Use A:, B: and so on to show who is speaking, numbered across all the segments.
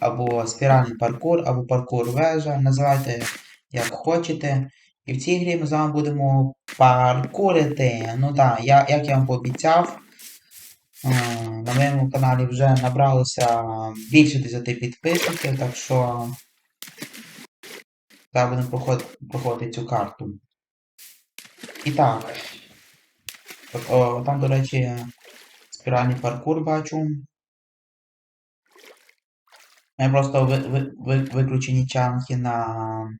A: або спіральний паркур, або паркур вежа, називайте як хочете. І в цій грі ми з вами будемо паркурити. Ну так, я, як я вам пообіцяв, е, на моєму каналі вже набралося більше 10 підписників, так що зараз будемо проходити, проходити цю карту. І так. О, там, до речі, спіральний паркур бачу. Мене просто ви, ви, ви, виключені чанки на,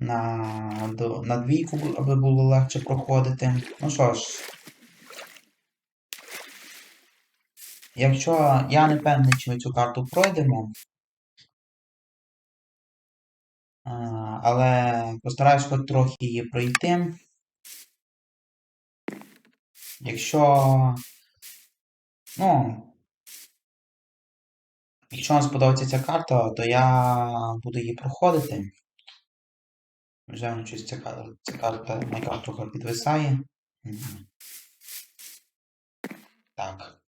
A: на, до, на двійку, аби було легше проходити. Ну що ж. Якщо я не певний, чи ми цю карту пройдемо. Але постараюсь хоч трохи її пройти. Якщо. Ну. Якщо вам сподобається ця карта, то я буду її проходити. Вже мені щось ця карта, ця карта Майнкрафт трохи підвисає. Так.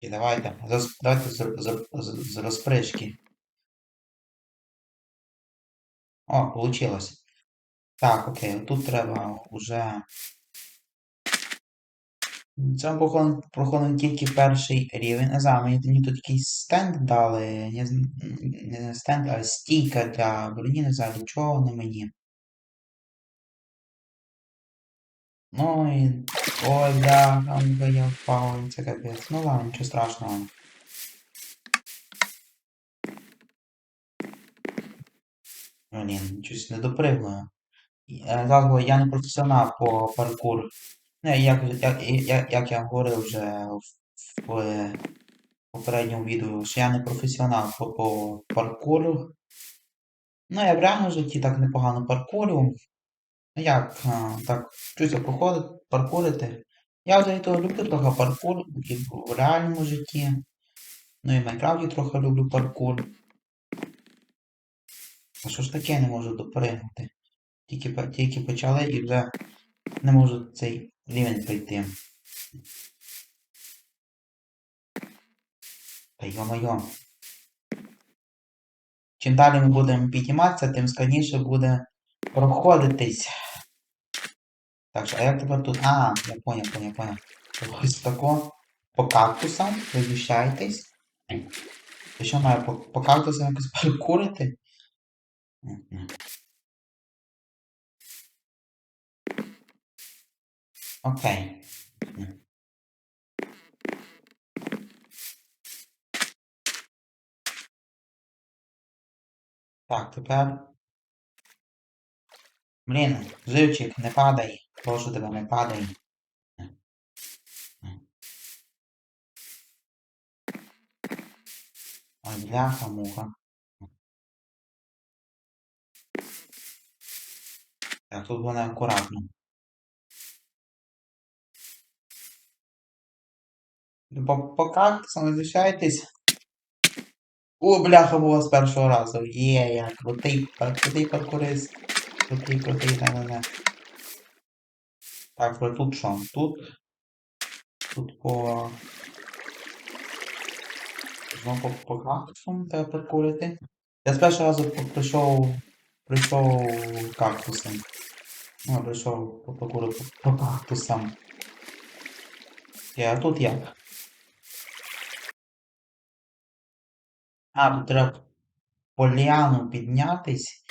A: І давайте. Давайте з, з, з, з розпришки. О, получилось. Так, окей, тут треба вже. Це проходимо тільки перший рівень. Не знаю, мені, тут якийсь стенд дали. Не, не стенд, а стійка для броні, не знаю, для чого не мені. Ну і. Ой, бля, там я впав, це капець. Ну ладно, нічого страшного. Блін, щось не допригую. Е, я не професіонал по паркур. Ну, як, як, як, як я говорив вже в, в е, попередньому відео, що я не професіонал по, по паркуру. Ну, я в реальному житті так непогано паркурю. Ну як, а, так, вчуся проходити, паркурити. Я взагалі то люблю трохи паркур і в реальному житті. Ну і в Майнкрафті трохи люблю паркур. А що ж таке не можу допригнути? Тільки, тільки почали і вже не можу цей рівень пройти. Та йо-моє. Чим далі ми будемо підніматися, тим складніше буде проходитись. Так а як тепер тут? А, я поняв, поняв, поняв. Ось тако по кактусам, ви вміщаєтесь. Що маю по, по кактусам якось паркурити? Окей. Так, тепер. Блін, живчик, не падай. Прошу тебе, не падай. Ой, бляха, муха. Так, тут вона акуратно. По, по кактусам визначайтесь. О, бляха, була з першого разу. Є, я крутий, крутий паркурист. Крутий, крутий, не, не, не. Так, ви тут що? Тут. Тут по. Знову по, по кактусам треба паркурити. Я з першого разу по- прийшов. Прийшов кактусом. Ну, прийшов по паркуру по, по кактусам. Я, тут як? А, треба по ліану піднятись.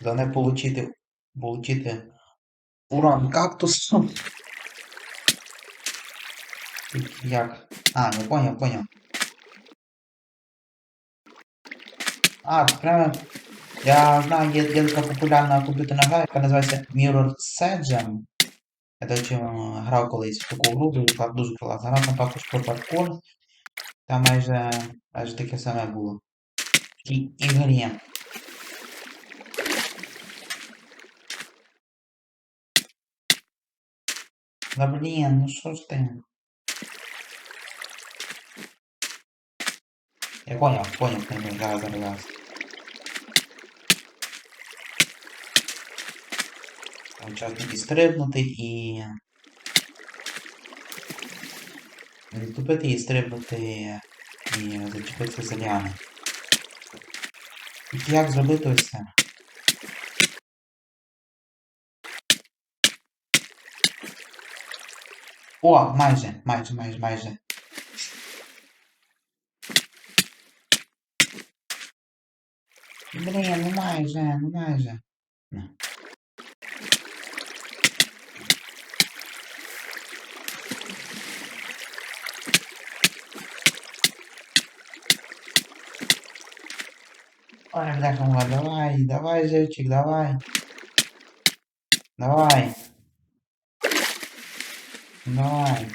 A: За не получити, получити урон кактусом. Як? А, не поняв, поняв. А, прямо. Я знаю, є, є така популярна комп'ютерна гра, яка називається Mirror Sedgem. Я, до речі, грав колись в таку гру, кла- дуже класна. Гра там також про паркур. Там майже, майже таке саме було. І, і в грі. Да блін, ну що ж ти? Я поняв, поняв, не не, зараз, зараз, зараз. Там час тільки стрибнути і... Відступити і стрибнути і зачепитися за ліани. Як зробити ось це? О, майже, майже, майже, майже. Блін, ну майже, ну майже. На. Ой, бляха, муха, давай, давай, живчик, давай. Давай. Давай.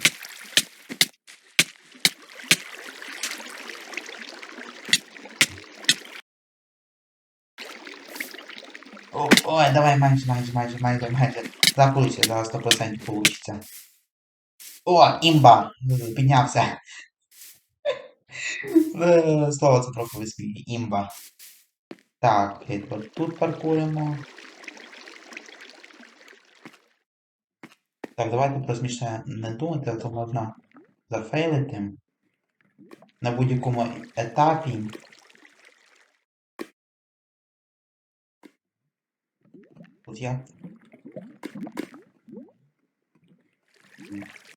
A: О, ой, давай майже, майже, майже, майже, майже. Закручуй, зараз 100% получиться. О, імба! Піднявся. Слово це трохи висміє. Імба. Так, от тут паркуємо. Так, давайте ще не думати, а то можна зафейлити на будь-якому етапі. Тут я.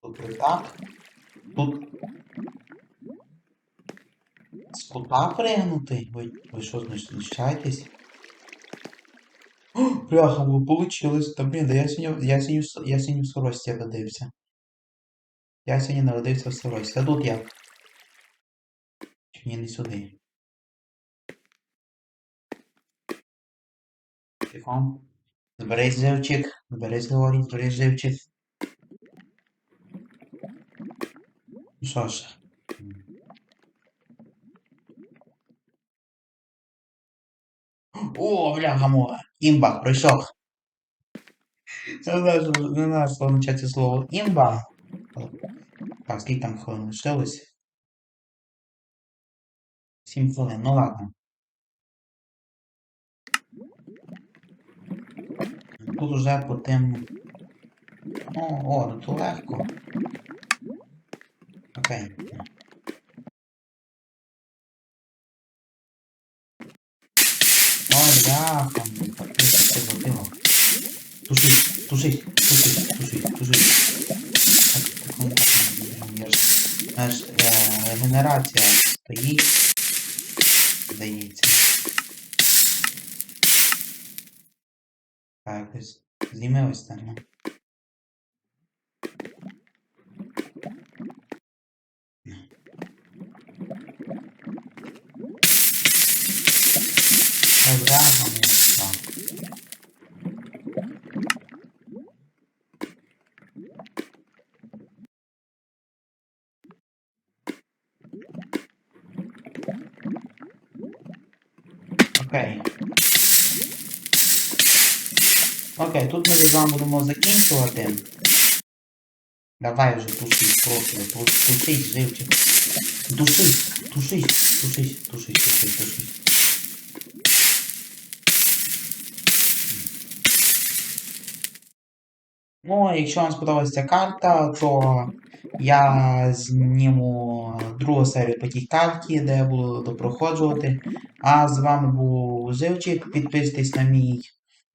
A: Тут так. Тут. З кута пригнути? Ви, ви що, знущаєтесь? Бляха, ви получилось. Та блін, да я сьогодні, я сьогодні, я сьогодні в сорочці народився. Я сьогодні народився в сорочці. А тут як? Чи ні, не сюди. Тихо. Зберись живчик. Зберись говорить, зберись живчик. Ну що ж. О, бляха муха. Імба, пройшов. Я знаю, що не слово імба. Так, скільки там хвилин лишилось? Сім хвилин, ну ладно. Тут уже по тим. О, о, тут легко. Окей. Бляха, це зробило. Тушись, тушись, тушись, тушись, тушись. Так, так, так, я ж, е, регенерація стоїть. Здається. Так, ось зніми ось там. Ну. Ой. Окей. Окей, тут ми з вами будемо закінчувати. Давай вже тушись, просто, ту- тушись, живчик. Тушись, тушись, тушись, тушись, тушись, тушись. Ну, якщо вам сподобалася ця карта, то я зніму другу серію по тій карті, де я буду допроходжувати. А з вами був Живчик. Підписуйтесь на мій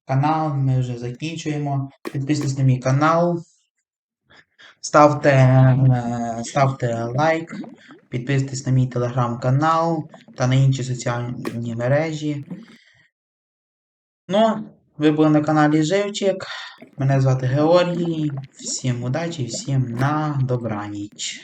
A: канал, ми вже закінчуємо. Підписуйтесь на мій канал. Ставте, е, ставте лайк, підписуйтесь на мій телеграм-канал та на інші соціальні мережі. Ну, ви були на каналі Живчик. Мене звати Георгій. Всім удачі, всім на добраніч.